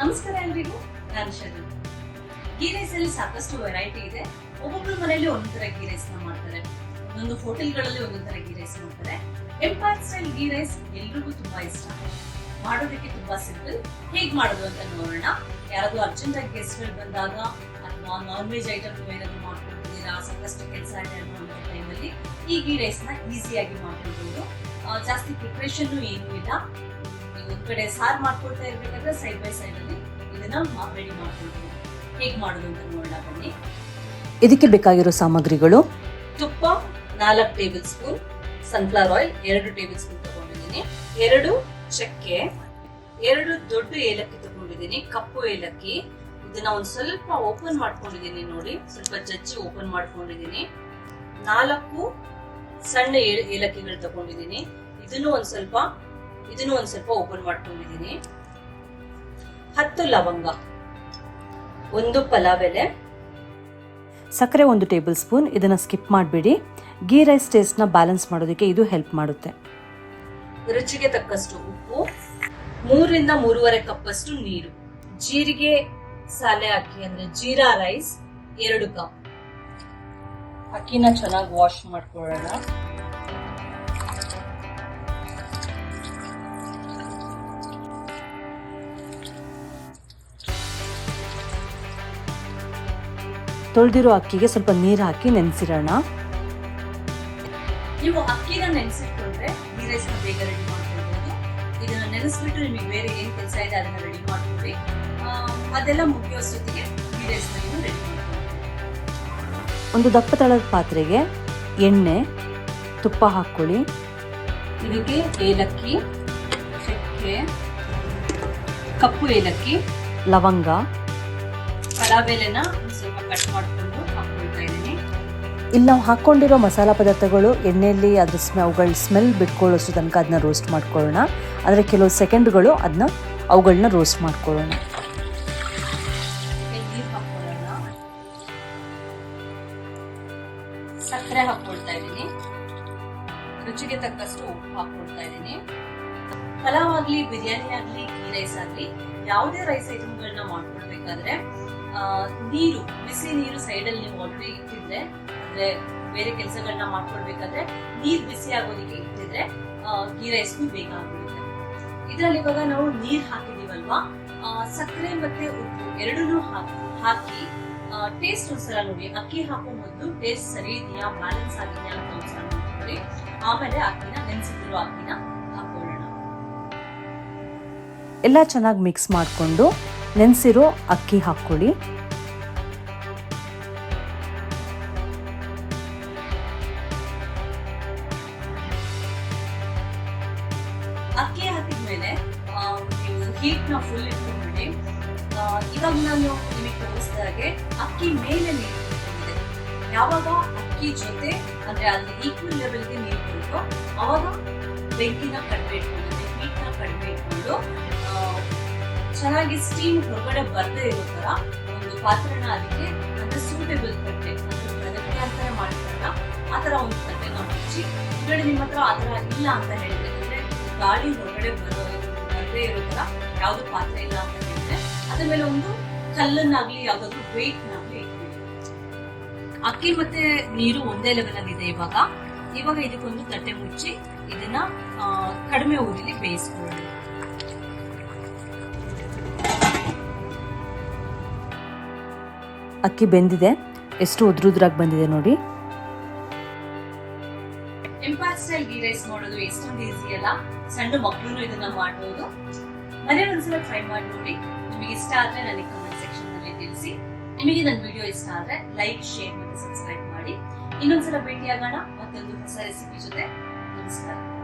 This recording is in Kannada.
ನಮಸ್ಕಾರ ಎಲ್ರಿಗೂ ನಾನು ಶರಣ್. ಗೀ ರೈಸ್ ಅಲ್ಲಿ ಸಾಕಷ್ಟು ವೆರೈಟಿ ಇದೆ. ಒಬ್ಬೊಬ್ಬರ ಮನೆಯಲ್ಲಿ ಒಂದೊಂದರ ಗೀ ರೈಸ್ನ ಮಾಡ್ತಾರೆ. ಒಂದೊಂದು ಹೋಟೆಲ್ಗಳಲ್ಲಿ ಒಂದೊಂದ್ ತರ ಗೀ ರೈಸ್ ಮಾಡ್ತಾರೆ. ಎಂಪೈರ್ ಸ್ಟೈಲ್ ಗೀ ರೈಸ್ ಎಲ್ರಿಗೂ ತುಂಬಾ ಇಷ್ಟ. ಮಾಡೋದಕ್ಕೆ ತುಂಬಾ ಸಿಂಪಲ್ ಹೇಗ್ ಮಾಡೋದು ಅಂತ ನೋಡೋಣ. ಯಾರಾದ್ರೂ ಅರ್ಜೆಂಟ್ ಆಗಿ ಗೆಸ್ಟ್ಗಳು ಬಂದಾಗ ಅಥವಾ ನಾನ್ ವೆಜ್ ಐಟಮ್ ಏನಾದ್ರು ಮಾಡ್ಕೊಂಡಿದ್ದೀರಾ ಸಾಕಷ್ಟು ಕೆಲಸ ಇದೆ ಟೈಮಲ್ಲಿ ಈ ಗೀ ರೈಸ್ನ ಈಸಿಯಾಗಿ ಮಾಡ್ಕೊಳ್ಬಹುದು ಆ, ಜಾಸ್ತಿ ಪ್ರಿಪ್ರೇಷನ್ ಏನೂ ಇಲ್ಲ. ನೀವು ಒಂದ್ ಕಡೆ ಸಾರ್ ಮಾಡ್ಕೊಳ್ತಾ ಇರ್ಬೇಕಾದ್ರೆ ಸೈಡ್ ಬೈ ಸೈಡ್ ಅಲ್ಲಿ ಇದನ್ನ ರೆಡಿ ಮಾಡ್ಕೊಳ್ತೀವಿ ಹೇಗ್ ಮಾಡೋದು ಅಂತ ನೋಡೋಣ ಬನ್ನಿ. ಇದಕ್ಕೆ ಬೇಕಾಗಿರೋ ಸಾಮಗ್ರಿಗಳು? ತುಪ್ಪ ನಾಲ್ಕು ಟೇಬಲ್ ಸ್ಪೂನ್ ಸನ್ಫ್ಲವರ್ ಆಯಿಲ್ ಎರಡು ಟೇಬಲ್ ಸ್ಪೂನ್ ತಗೊಂಡಿದ್ದೀನಿ. ಎರಡು ಚಕ್ಕೆ ಎರಡು ದೊಡ್ಡ ಏಲಕ್ಕಿ ತಗೊಂಡಿದ್ದೀನಿ ಕಪ್ಪು ಏಲಕ್ಕಿ. ಇದನ್ನ ಒಂದ್ ಸ್ವಲ್ಪ ಓಪನ್ ಮಾಡ್ಕೊಂಡಿದ್ದೀನಿ ನೋಡಿ ಸ್ವಲ್ಪ ಜಜ್ಜಿ ಓಪನ್ ಮಾಡ್ಕೊಂಡಿದ್ದೀನಿ. ನಾಲ್ಕು ಸಣ್ಣ ಏಲಕ್ಕಿಗಳು ತಗೊಂಡಿದ್ದೀನಿ. ಇದನ್ನು ಒಂದ್ ಸ್ವಲ್ಪ ಇದನ್ನು ಒಂದ್ ಸ್ವಲ್ಪ ಓಪನ್ ಮಾಡ್ಕೊಂಡಿದ್ದೀನಿ. ಹತ್ತು ಲವಂಗ ಒಂದು ಪಲಾವ್ ಎಲೆ ಸಕ್ಕರೆ ಒಂದು ಟೇಬಲ್ ಸ್ಪೂನ್ ಇದನ್ನು ಸ್ಕಿಪ್ ಮಾಡಬೇಡಿ. ಗೀ ರೈಸ್ ಟೇಸ್ಟ್ನ ಬ್ಯಾಲೆನ್ಸ್ ಮಾಡೋದಕ್ಕೆ ಇದು ಹೆಲ್ಪ್ ಮಾಡುತ್ತೆ. ರುಚಿಗೆ ತಕ್ಕಷ್ಟು ಉಪ್ಪು ಮೂರರಿಂದ ಮೂರುವರೆ ಕಪ್ಪಷ್ಟು ನೀರು. ಜೀರಿಗೆ ಸಾಲೆ ಅಕ್ಕಿ ಅಂದ್ರೆ ಜೀರಾ ರೈಸ್ ಎರಡು ಕಪ್ ಅಕ್ಕಿನ ಚೆನ್ನಾಗಿ ವಾಶ್ ಮಾಡ್ಕೊಳ್ಳೋಣ. ತೊಳೆದಿರೋ ಅಕ್ಕಿಗೆ ಸ್ವಲ್ಪ ನೀರು ಹಾಕಿ ನೆನೆಸಿರೋಣ. ನೀವು ಅಕ್ಕಿನ ನೆನೆಸಿಟ್ಕೊಂಡ್ರೆ ಈ ರೈಸ್ ಬೇಗ ರೆಡಿ ಮಾಡ್ಕೊಳ್ಬೋದು. ಇದನ್ನ ನೆನೆಸ್ಬಿಟ್ಟು ನಿಮಗೆ ಬೇರೆ ಏನು ಕೆಲಸ ಇದೆ ಅದನ್ನ ರೆಡಿ ಮಾಡ್ಕೊಳ್ಳಿ ಅದೆಲ್ಲ ಮುಗಿಯೋಷ್ಟೊತ್ತಿಗೆ ಈ ರೈಸ್ನ ನೀವು ರೆಡಿ ಒಂದು ದಪ್ಪ ತಳದ ಪಾತ್ರೆಗೆ ಎಣ್ಣೆ ತುಪ್ಪ ಹಾಕ್ಕೊಳ್ಳಿ. ಇದಕ್ಕೆ ಏಲಕ್ಕಿ ಚಕ್ಕೆ ಕಪ್ಪು ಏಲಕ್ಕಿ ಲವಂಗ. ಕಡಾಬೇಲೆನ ಕಟ್ ಮಾಡ್ಕೊಂಡು ಹಾಕೊಳ್ತಾ ಇದ್ದೀನಿ. ಇಲ್ಲಿ ನಾವು ಹಾಕ್ಕೊಂಡಿರೋ ಮಸಾಲ ಪದಾರ್ಥಗಳು ಎಣ್ಣೆಯಲ್ಲಿ ಅದ್ರ ಸ್ಮೆ ಅವುಗಳ ಸ್ಮೆಲ್ ಬಿಟ್ಕೊಳ್ಳೋಷ್ಟು ತನಕ ಅದನ್ನ ರೋಸ್ಟ್ ಮಾಡ್ಕೊಳ್ಳೋಣ. ಅಂದರೆ ಕೆಲವು ಸೆಕೆಂಡ್ಗಳು ಅದನ್ನ ಅವುಗಳನ್ನ ರೋಸ್ಟ್ ಮಾಡ್ಕೊಳ್ಳೋಣ. ಸಕ್ಕರೆ ಹಾಕೊಳ್ತಾ ಇದ್ದೀನಿ. ರುಚಿಗೆ ತಕ್ಕಷ್ಟು ಉಪ್ಪು ಹಾಕೊಳ್ತಾ ಇದ್ದೀನಿ. ಪಲಾವ್ ಆಗ್ಲಿ ಬಿರಿಯಾನಿ ಆಗ್ಲಿ ಗೀ ರೈಸ್ ಆಗ್ಲಿ ಯಾವುದೇ ರೈಸ್ ಐಟಮ್ಗಳನ್ನ ಮಾಡ್ಕೊಳ್ಬೇಕಾದ್ರೆ ನೀರು ನೀರು ಸೈಡ್ ಅಲ್ಲಿ ನೀವು ಆಲ್ರೆಡಿ ಇಟ್ಟಿದ್ರೆ, ಅಂದ್ರೆ ಬೇರೆ ಕೆಲಸಗಳನ್ನ ಮಾಡ್ಕೊಳ್ಬೇಕಾದ್ರೆ ನೀರ್ ಬಿಸಿ ಆಗೋದಕ್ಕೆ ಇಟ್ಟಿದ್ರೆ ಗೀ ರೈಸ್ಗೂ ಬೇಗ ಆಗ್ಬಿಡುತ್ತೆ ಇದ್ರಲ್ಲಿ ಇವಾಗ ನಾವು ನೀರ್ ಹಾಕಿದೀವಲ್ವಾ? ಸಕ್ಕರೆ ಮತ್ತೆ ಉಪ್ಪು ಎರಡನ್ನೂ ಹಾಕಿ ಟೇಸ್ಟ್ ಒಂದ್ಸಲ ನೋಡಿ. ಅಕ್ಕಿ ಹಾಕೋ ಮೊದಲು ಟೇಸ್ಟ್ ಸರಿ ಇದೆಯಾ? ಬ್ಯಾಲೆನ್ಸ್ ಆಗಿದೆಯಾ? ಅಂತ ಒಂದ್ಸಲ ನೋಡ್ಕೊಳ್ಳಿ ಆಮೇಲೆ ಅಕ್ಕಿನ ನೆನೆಸಿದ್ರು ಅಕ್ಕಿನ ಎಲ್ಲ ಚೆನ್ನಾಗಿ ಮಿಕ್ಸ್ ಮಾಡಿಕೊಂಡು ನೆನೆಸಿರೋ ಅಕ್ಕಿ ಹಾಕ್ಕೊಳ್ಳಿ. ಅಕ್ಕಿ ಹಾಕಿದ್ಮೇಲೆ ಮೇಲೆ ನೀವು ಹೀಟ್ನ ಫುಲ್ ಇಟ್ಕೊಂಡ್ಬಿಡಿ. ಇವಾಗ ನಾನು ನಿಮಗೆ ತೋರಿಸಿದ ಹಾಗೆ ಅಕ್ಕಿ ಮೇಲೆ ನೀರು ಯಾವಾಗ ಅಕ್ಕಿ ಜೊತೆ, ಅಂದ್ರೆ ಅಲ್ಲಿ ಈಕ್ವಲ್ ಲೆವೆಲ್ಗೆ ನೀರು ಬರುತ್ತೋ, ಅವಾಗ ಬೆಂಕಿನ ಕಡಿಮೆ ಇಟ್ಕೊಂಡು ಹೀಟ್ನ ಕಡಿಮೆ ಇಟ್ಕೊಂಡು ಚೆನ್ನಾಗಿ ಸ್ಟೀಮ್ ಹೊರಗಡೆ ಬರದೇ ಇರೋ ತರ ಒಂದು ಪಾತ್ರನ ಅದಕ್ಕೆ ಅಂದ್ರೆ ಸೂಟೇಬಲ್ ಕಟ್ಟೆ ಅಂದ್ರೆ ಮಾಡಿರ್ತಾರಲ್ಲ ಆ ತರ ಒಂದು ತಟ್ಟೆನ ಮುಚ್ಚಿ ಹೊರಗಡೆ ನಿಮ್ಮ ಹತ್ರ ಆ ಇಲ್ಲ ಅಂತ ಹೇಳಿದ್ರೆ ಗಾಳಿ ಹೊರಗಡೆ ಬರೋ ಬರದೇ ಇರೋ ತರ ಯಾವ್ದು ಪಾತ್ರ ಇಲ್ಲ ಅಂತ ಹೇಳಿದ್ರೆ ಅದ್ರ ಮೇಲೆ ಒಂದು ಕಲ್ಲನ್ನಾಗ್ಲಿ, ಯಾವ್ದಾದ್ರು ವೇಟ್ ನಾಗ್ಲಿ ಇಟ್ಬಿಡಿ. ಅಕ್ಕಿ ಮತ್ತೆ ನೀರು ಒಂದೇ ಲೆವೆಲ್ ಆಗಿದೆ ಇವಾಗ. ಇವಾಗ ಇದಕ್ಕೊಂದು ತಟ್ಟೆ ಮುಚ್ಚಿ ಇದನ್ನ ಕಡಿಮೆ ಊರಿಲಿ ಬೇಯಿಸ್ಕೊಳ್ಳೋಣ. ಅಕ್ಕಿ ಬೆಂದಿದೆ, ಎಷ್ಟು ಉದ್ರುದ್ರಾಗಿ ಬಂದಿದೆ ನೋಡಿ. ಎಂಪೈರ್ ಸ್ಟೈಲ್ ಗೀ ರೈಸ್ ಮಾಡೋದು ಎಷ್ಟೊಂದು ಈಸಿ ಅಲ್ಲ. ಸಣ್ಣ ಮಕ್ಕಳು ಇದನ್ನ ಮಾಡಬಹುದು ಮನೇಲಿ ಒಂದ್ಸಲ ಟ್ರೈ ಮಾಡಿ ನೋಡಿ. ನಿಮಗೆ ಇಷ್ಟ ಆದ್ರೆ ನನಗೆ ಕಮೆಂಟ್ ಸೆಕ್ಷನ್ನಲ್ಲಿ ತಿಳಿಸಿ. ನಿಮಗೆ ನನ್ನ ವಿಡಿಯೋ ಇಷ್ಟ ಆದ್ರೆ ಲೈಕ್ ಶೇರ್ ಮತ್ತು ಸಬ್ಸ್ಕ್ರೈಬ್ ಮಾಡಿ. ಇನ್ನೊಂದ್ಸಲ ಭೇಟಿಯಾಗೋಣ. ಮತ್ತೊಂದು ಹೊಸ ರೆಸಿಪಿ ಜೊತೆ. ನಮಸ್ಕಾರ.